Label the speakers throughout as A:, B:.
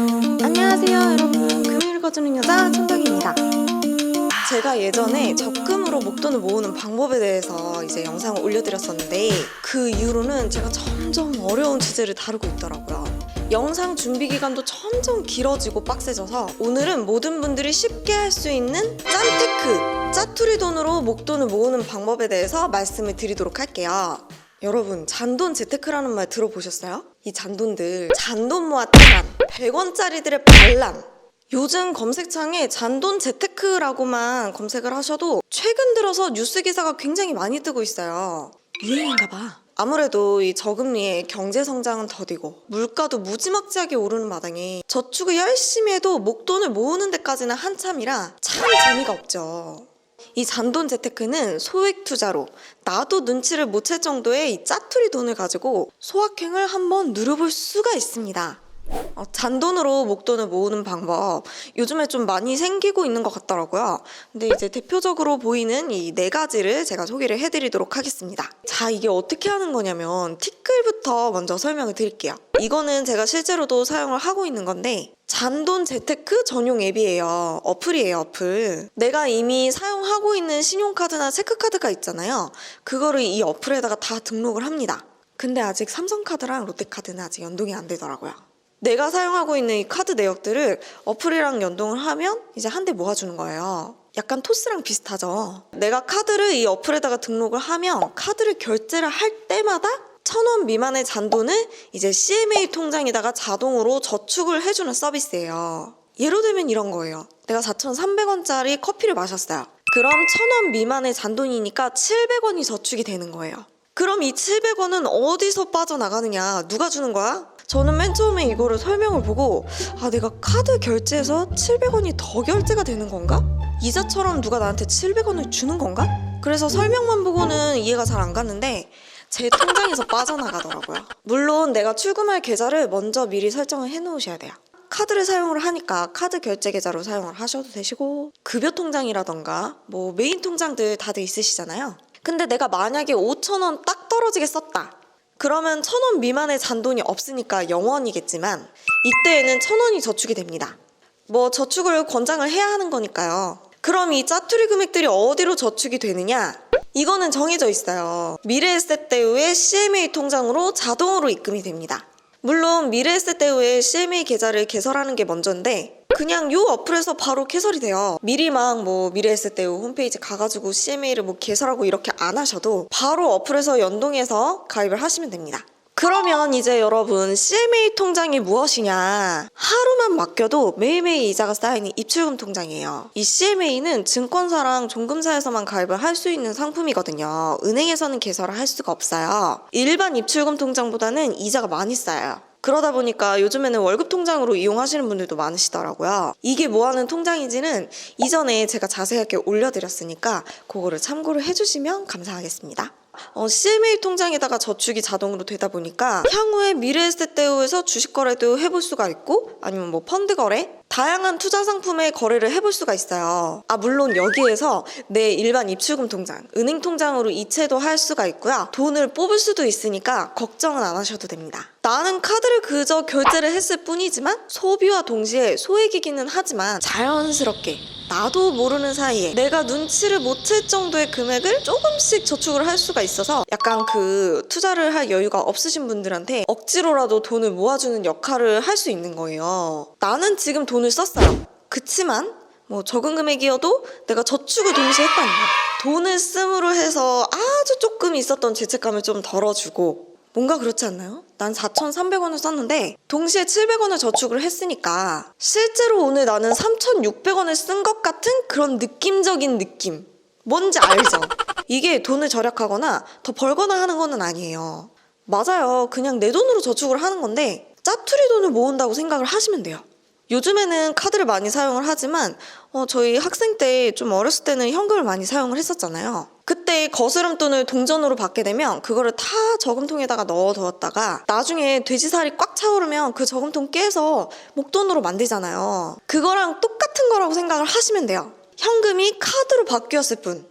A: 안녕하세요 여러분. 금요일 읽어주는 여자 천덕입니다. 제가 예전에 적금으로 목돈을 모으는 방법에 대해서 이제 영상을 올려드렸었는데 그 이후로는 제가 점점 어려운 주제를 다루고 있더라고요. 영상 준비 기간도 점점 길어지고 빡세져서 오늘은 모든 분들이 쉽게 할 수 있는 짠테크 짜투리 돈으로 목돈을 모으는 방법에 대해서 말씀을 드리도록 할게요 여러분 잔돈 재테크라는 말 들어보셨어요? 이 잔돈들 잔돈 모아 따란 100원짜리들의 반란. 요즘 검색창에 잔돈 재테크라고만 검색을 하셔도 최근 들어서 뉴스 기사가 굉장히 많이 뜨고 있어요. 유행인가 봐. 아무래도 이 저금리에 경제 성장은 더디고 물가도 무지막지하게 오르는 마당에 저축을 열심히 해도 목돈을 모으는 데까지는 한참이라 참 재미가 없죠 이 잔돈 재테크는 소액 투자로 나도 눈치를 못 챌 정도의 이 짜투리 돈을 가지고 소확행을 한번 누려볼 수가 있습니다. 어, 잔돈으로 목돈을 모으는 방법 요즘에 좀 많이 생기고 있는 것 같더라고요. 근데 이제 대표적으로 보이는 이 네 가지를 제가 소개를 해드리도록 하겠습니다. 자, 이게 어떻게 하는 거냐면 티끌부터 먼저 설명을 드릴게요. 이거는 제가 실제로도 사용을 하고 있는 건데 잔돈 재테크 전용 앱이에요. 어플이에요, 어플. 내가 이미 사용하고 있는 신용카드나 체크카드가 있잖아요. 그거를 이 어플에다가 다 등록을 합니다. 근데 아직 삼성카드랑 롯데카드는 아직 연동이 안 되더라고요. 내가 사용하고 있는 이 카드 내역들을 어플이랑 연동을 하면 이제 한 대 모아주는 거예요. 약간 토스랑 비슷하죠. 내가 카드를 이 어플에다가 등록을 하면 카드를 결제를 할 때마다 천 원 미만의 잔돈을 이제 CMA 통장에다가 자동으로 저축을 해주는 서비스예요. 예로 들면 이런 거예요. 내가 4,300원짜리 커피를 마셨어요. 그럼 천 원 미만의 잔돈이니까 700원이 저축이 되는 거예요. 그럼 이 700원은 어디서 빠져나가느냐? 누가 주는 거야? 저는 맨 처음에 이거를 설명을 보고 아 내가 카드 결제해서 700원이 더 결제가 되는 건가? 이자처럼 누가 나한테 700원을 주는 건가? 그래서 설명만 보고는 이해가 잘 안 갔는데 제 통장에서 빠져나가더라고요. 물론 내가 출금할 계좌를 먼저 미리 설정을 해 놓으셔야 돼요. 카드를 사용을 하니까 카드 결제 계좌로 사용을 하셔도 되시고 급여 통장이라던가 뭐 메인 통장들 다들 있으시잖아요. 근데 내가 만약에 5천 원 딱 떨어지게 썼다. 그러면 천 원 미만의 잔돈이 없으니까 0원이겠지만 이때에는 천 원이 저축이 됩니다. 뭐 저축을 권장을 해야 하는 거니까요. 그럼 이 짜투리 금액들이 어디로 저축이 되느냐? 이거는 정해져 있어요. 미래에셋 대우의 CMA 통장으로 자동으로 입금이 됩니다. 물론 미래에셋 대우의 CMA 계좌를 개설하는 게 먼저인데 그냥 요 어플에서 바로 개설이 돼요. 미리 막 뭐 미래에셋 대우 홈페이지 가가지고 CMA를 뭐 개설하고 이렇게 안 하셔도 바로 어플에서 연동해서 가입을 하시면 됩니다. 그러면 이제 여러분 CMA 통장이 무엇이냐? 하루만 맡겨도 매일매일 이자가 쌓이는 입출금 통장이에요. 이 CMA는 증권사랑 종금사에서만 가입을 할 수 있는 상품이거든요. 은행에서는 개설을 할 수가 없어요. 일반 입출금 통장보다는 이자가 많이 쌓여요. 그러다 보니까 요즘에는 월급 통장으로 이용하시는 분들도 많으시더라고요. 이게 뭐 하는 통장인지는 이전에 제가 자세하게 올려드렸으니까 그거를 참고를 해주시면 감사하겠습니다. 어, CMA 통장에다가 저축이 자동으로 되다 보니까 향후에 미래에셋 대우에서 주식 거래도 해볼 수가 있고 아니면 뭐 펀드 거래 다양한 투자 상품의 거래를 해볼 수가 있어요. 아 물론 여기에서 내 일반 입출금 통장, 은행 통장으로 이체도 할 수가 있고요. 돈을 뽑을 수도 있으니까 걱정은 안 하셔도 됩니다. 나는 카드를 그저 결제를 했을 뿐이지만 소비와 동시에 소액이기는 하지만 자연스럽게 나도 모르는 사이에 내가 눈치를 못 챌 정도의 금액을 조금씩 저축을 할 수가 있어서 약간 그 투자를 할 여유가 없으신 분들한테 억지로라도 돈을 모아주는 역할을 할 수 있는 거예요. 나는 지금 돈을 썼어요. 그치만 뭐 적은 금액이어도 내가 저축을 동시에 했다는 거야. 돈을 씀으로 해서 아주 조금 있었던 죄책감을 좀 덜어주고 뭔가 그렇지 않나요? 난 4,300원을 썼는데 동시에 700원을 저축을 했으니까 실제로 오늘 나는 3,600원을 쓴 것 같은 그런 느낌적인 느낌. 뭔지 알죠? 이게 돈을 절약하거나 더 벌거나 하는 거는 아니에요. 맞아요. 그냥 내 돈으로 저축을 하는 건데 짜투리 돈을 모은다고 생각을 하시면 돼요. 요즘에는 카드를 많이 사용을 하지만 어, 저희 학생 때 좀 어렸을 때는 현금을 많이 사용을 했었잖아요. 그때 거스름돈을 동전으로 받게 되면 그거를 다 저금통에다가 넣어두었다가 나중에 돼지살이 꽉 차오르면 그 저금통 깨서 목돈으로 만들잖아요. 그거랑 똑같은 거라고 생각을 하시면 돼요. 현금이 카드로 바뀌었을 뿐.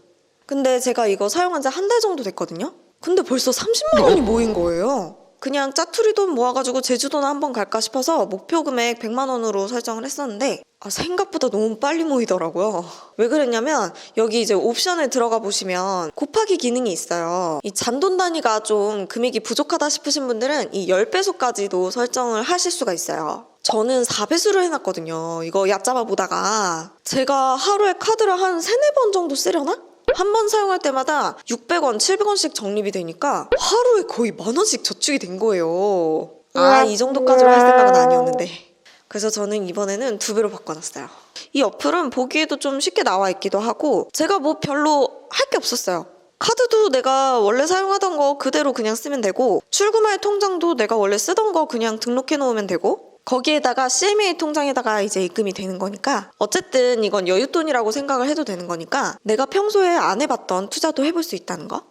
A: 근데 제가 이거 사용한 지 한 달 정도 됐거든요. 근데 벌써 30만 원이 모인 거예요. 그냥 짜투리 돈 모아가지고 제주도나 한번 갈까 싶어서 목표 금액 100만 원으로 설정을 했었는데 아, 생각보다 너무 빨리 모이더라고요. 왜 그랬냐면 여기 이제 옵션에 들어가 보시면 곱하기 기능이 있어요. 이 잔돈 단위가 좀 금액이 부족하다 싶으신 분들은 이 10배속까지도 설정을 하실 수가 있어요. 저는 4배수를 해놨거든요. 이거 얕잡아 보다가 제가 하루에 카드를 한 3, 4번 정도 쓰려나? 한 번 사용할 때마다 600원, 700원씩 적립이 되니까 하루에 거의 만 원씩 저축이 된 거예요. 아, 이 정도까지로 할 생각은 아니었는데. 그래서 저는 이번에는 두 배로 바꿔놨어요. 이 어플은 보기에도 좀 쉽게 나와 있기도 하고 제가 뭐 별로 할 게 없었어요. 카드도 내가 원래 사용하던 거 그대로 그냥 쓰면 되고 출금할 통장도 내가 원래 쓰던 거 그냥 등록해 놓으면 되고 거기에다가 CMA 통장에다가 이제 입금이 되는 거니까 어쨌든 이건 여윳돈이라고 생각을 해도 되는 거니까 내가 평소에 안 해봤던 투자도 해볼 수 있다는 거.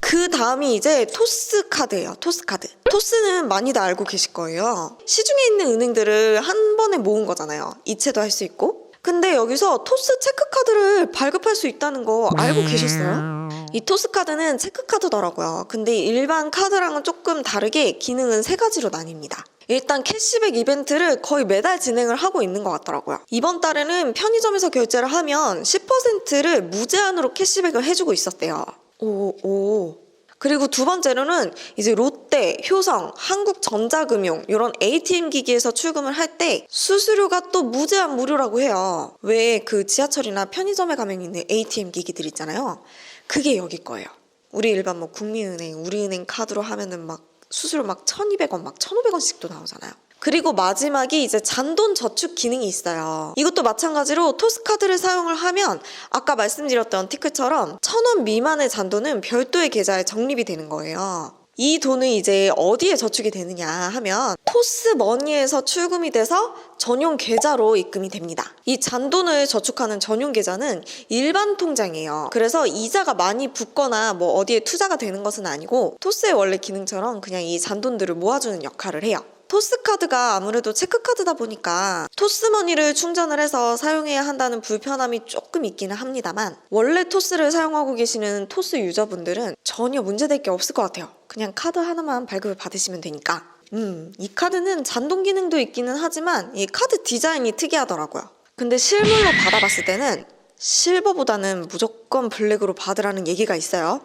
A: 그 다음이 이제 토스 카드예요. 토스 카드. 토스는 많이들 알고 계실 거예요. 시중에 있는 은행들을 한 번에 모은 거잖아요. 이체도 할 수 있고. 근데 여기서 토스 체크카드를 발급할 수 있다는 거 알고 계셨어요? 이 토스 카드는 체크카드더라고요. 근데 일반 카드랑은 조금 다르게 기능은 세 가지로 나뉩니다. 일단 캐시백 이벤트를 거의 매달 진행을 하고 있는 것 같더라고요. 이번 달에는 편의점에서 결제를 하면 10%를 무제한으로 캐시백을 해주고 있었대요. 오, 오. 그리고 두 번째로는 이제 롯데, 효성, 한국전자금융 이런 ATM 기기에서 출금을 할 때 수수료가 또 무제한 무료라고 해요. 왜 그 지하철이나 편의점에 가면 있는 ATM 기기들 있잖아요. 그게 여기 거예요. 우리 일반 뭐 국민은행, 우리은행 카드로 하면은 막 수수료 막 1,200원, 막 1,500원씩도 나오잖아요. 그리고 마지막이 이제 잔돈 저축 기능이 있어요. 이것도 마찬가지로 토스카드를 사용을 하면 아까 말씀드렸던 티크처럼 1,000원 미만의 잔돈은 별도의 계좌에 적립이 되는 거예요. 이 돈은 이제 어디에 저축이 되느냐 하면 토스 머니에서 출금이 돼서 전용 계좌로 입금이 됩니다. 이 잔돈을 저축하는 전용 계좌는 일반 통장이에요. 그래서 이자가 많이 붙거나 뭐 어디에 투자가 되는 것은 아니고 토스의 원래 기능처럼 그냥 이 잔돈들을 모아주는 역할을 해요. 토스카드가 아무래도 체크카드다 보니까 토스머니를 충전을 해서 사용해야 한다는 불편함이 조금 있기는 합니다만 원래 토스를 사용하고 계시는 토스 유저분들은 전혀 문제될 게 없을 것 같아요. 그냥 카드 하나만 발급을 받으시면 되니까. 음, 이 카드는 잔돈 기능도 있기는 하지만 이 카드 디자인이 특이하더라고요. 근데 실물로 받아봤을 때는 실버보다는 무조건 블랙으로 받으라는 얘기가 있어요.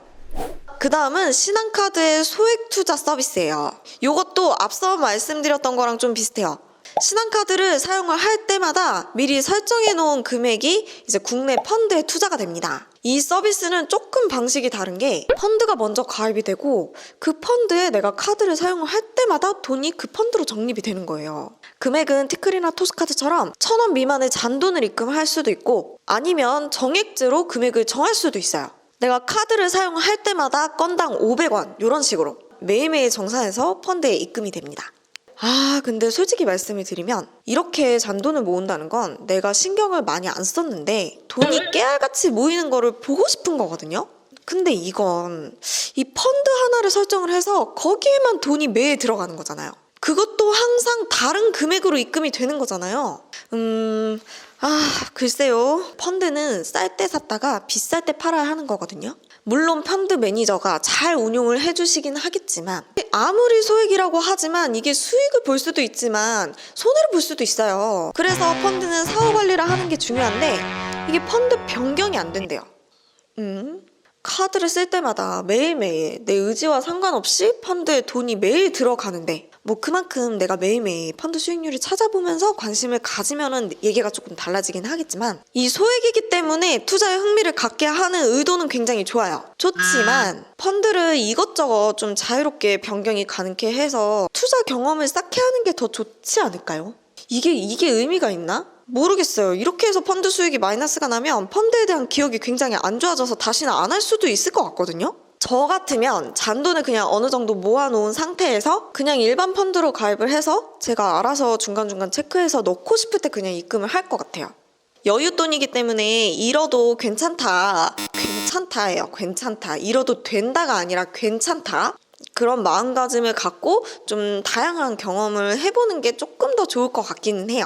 A: 그 다음은 신한카드의 소액 투자 서비스예요. 이것도 앞서 말씀드렸던 거랑 좀 비슷해요. 신한카드를 사용을 할 때마다 미리 설정해 놓은 금액이 이제 국내 펀드에 투자가 됩니다. 이 서비스는 조금 방식이 다른 게 펀드가 먼저 가입이 되고 그 펀드에 내가 카드를 사용을 할 때마다 돈이 그 펀드로 적립이 되는 거예요. 금액은 티클이나 토스카드처럼 천 원 미만의 잔돈을 입금할 수도 있고 아니면 정액제로 금액을 정할 수도 있어요. 내가 카드를 사용할 때마다 건당 500원 이런 식으로 매일매일 정산해서 펀드에 입금이 됩니다. 아, 근데 솔직히 말씀을 드리면 이렇게 잔돈을 모은다는 건 내가 신경을 많이 안 썼는데 돈이 깨알같이 모이는 거를 보고 싶은 거거든요. 근데 이건 이 펀드 하나를 설정을 해서 거기에만 돈이 매일 들어가는 거잖아요. 그것도 항상 다른 금액으로 입금이 되는 거잖아요. 음, 아, 글쎄요. 펀드는 쌀 때 샀다가 비쌀 때 팔아야 하는 거거든요. 물론 펀드 매니저가 잘 운용을 해주시긴 하겠지만 아무리 소액이라고 하지만 이게 수익을 볼 수도 있지만 손해를 볼 수도 있어요. 그래서 펀드는 사후 관리를 하는 게 중요한데 이게 펀드 변경이 안 된대요. 음? 카드를 쓸 때마다 매일매일 내 의지와 상관없이 펀드에 돈이 매일 들어가는데 뭐 그만큼 내가 매일매일 펀드 수익률을 찾아보면서 관심을 가지면은 얘기가 조금 달라지긴 하겠지만 이 소액이기 때문에 투자에 흥미를 갖게 하는 의도는 굉장히 좋아요. 좋지만 펀드를 이것저것 좀 자유롭게 변경이 가능케 해서 투자 경험을 쌓게 하는 게 더 좋지 않을까요? 이게 이게 의미가 있나? 모르겠어요. 이렇게 해서 펀드 수익이 마이너스가 나면 펀드에 대한 기억이 굉장히 안 좋아져서 다시는 안 할 수도 있을 것 같거든요. 저 같으면 잔돈을 그냥 어느 정도 모아놓은 상태에서 그냥 일반 펀드로 가입을 해서 제가 알아서 중간중간 체크해서 넣고 싶을 때 그냥 입금을 할 것 같아요. 여윳돈이기 때문에 잃어도 괜찮다. 괜찮다예요. 괜찮다. 잃어도 된다가 아니라 괜찮다. 그런 마음가짐을 갖고 좀 다양한 경험을 해보는 게 조금 더 좋을 것 같기는 해요.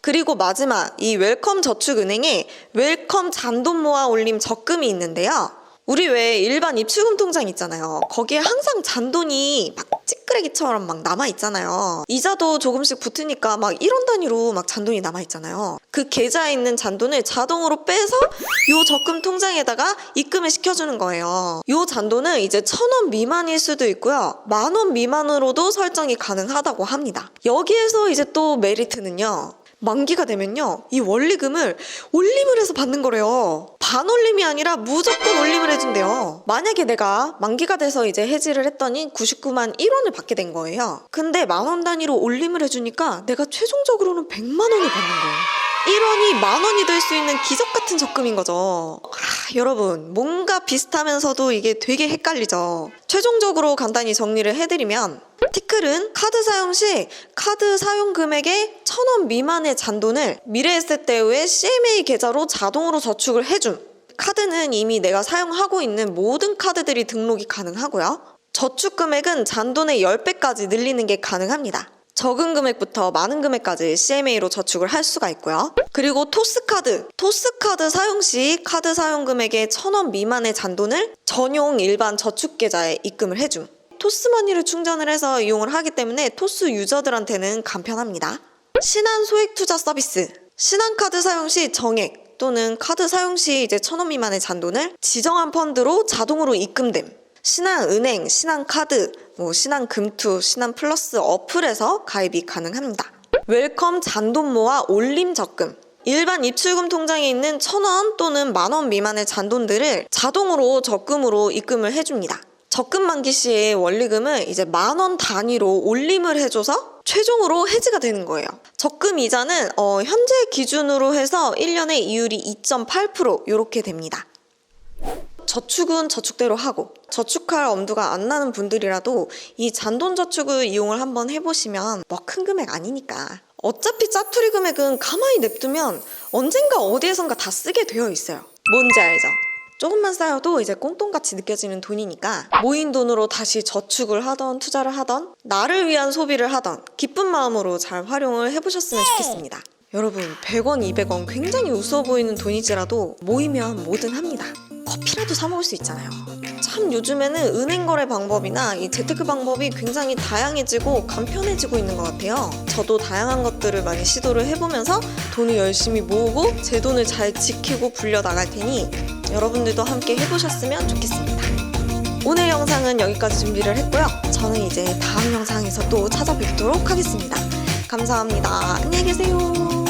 A: 그리고 마지막 이 웰컴 저축은행에 웰컴 잔돈 모아 올림 적금이 있는데요. 우리 왜 일반 입출금 통장 있잖아요. 거기에 항상 잔돈이 막 찌끄레기처럼 막 남아 있잖아요. 이자도 조금씩 붙으니까 막 1원 단위로 막 잔돈이 남아 있잖아요. 그 계좌에 있는 잔돈을 자동으로 빼서 요 적금 통장에다가 입금을 시켜주는 거예요. 요 잔돈은 이제 천 원 미만일 수도 있고요. 만 원 미만으로도 설정이 가능하다고 합니다. 여기에서 이제 또 메리트는요. 만기가 되면요. 이 원리금을 올림을 해서 받는 거래요. 반올림이 아니라 무조건 올림을 해준대요. 만약에 내가 만기가 돼서 이제 해지를 했더니 99만 1원을 받게 된 거예요. 근데 만 원 단위로 올림을 해주니까 내가 최종적으로는 100만 원을 받는 거예요. 1원이 만 원이 될 수 있는 기적 같은 적금인 거죠. 아, 여러분, 뭔가 비슷하면서도 이게 되게 헷갈리죠. 최종적으로 간단히 정리를 해드리면, 티클은 카드 사용 시 카드 사용 금액의 천 원 미만의 잔돈을 미래에셋 대우의 CMA 계좌로 자동으로 저축을 해줌. 카드는 이미 내가 사용하고 있는 모든 카드들이 등록이 가능하고요. 저축 금액은 잔돈의 10배까지 늘리는 게 가능합니다. 적은 금액부터 많은 금액까지 CMA로 저축을 할 수가 있고요. 그리고 토스카드. 토스카드 사용 시 카드 사용 금액의 1000원 미만의 잔돈을 전용 일반 저축 계좌에 입금을 해줌. 토스머니를 충전을 해서 이용을 하기 때문에 토스 유저들한테는 간편합니다. 신한 소액 투자 서비스. 신한카드 사용 시 정액 또는 카드 사용 시 이제 1000원 미만의 잔돈을 지정한 펀드로 자동으로 입금됨. 신한은행, 신한카드, 뭐 신한금투, 신한플러스 어플에서 가입이 가능합니다. 웰컴 잔돈 모아 올림 적금. 일반 입출금 통장에 있는 천 원 또는 만 원 미만의 잔돈들을 자동으로 적금으로 입금을 해줍니다. 적금 만기 시에 원리금을 이제 만 원 단위로 올림을 해줘서 최종으로 해지가 되는 거예요. 적금 이자는 어, 현재 기준으로 해서 1년에 이율이 2.8% 이렇게 됩니다. 저축은 저축대로 하고 저축할 엄두가 안 나는 분들이라도 이 잔돈 저축을 이용을 한번 해보시면 뭐 큰 금액 아니니까 어차피 짜투리 금액은 가만히 냅두면 언젠가 어디에선가 다 쓰게 되어 있어요. 뭔지 알죠? 조금만 쌓여도 이제 꽁돈같이 느껴지는 돈이니까 모인 돈으로 다시 저축을 하던 투자를 하던 나를 위한 소비를 하던 기쁜 마음으로 잘 활용을 해보셨으면 좋겠습니다. 여러분 100원, 200원 굉장히 우스워 보이는 돈이지라도 모이면 뭐든 합니다. 커피라도 사 먹을 수 있잖아요. 참 요즘에는 은행 거래 방법이나 이 재테크 방법이 굉장히 다양해지고 간편해지고 있는 것 같아요. 저도 다양한 것들을 많이 시도를 해보면서 돈을 열심히 모으고 제 돈을 잘 지키고 불려 나갈 테니 여러분들도 함께 해보셨으면 좋겠습니다. 오늘 영상은 여기까지 준비를 했고요. 저는 이제 다음 영상에서 또 찾아뵙도록 하겠습니다. 감사합니다. 안녕히 계세요.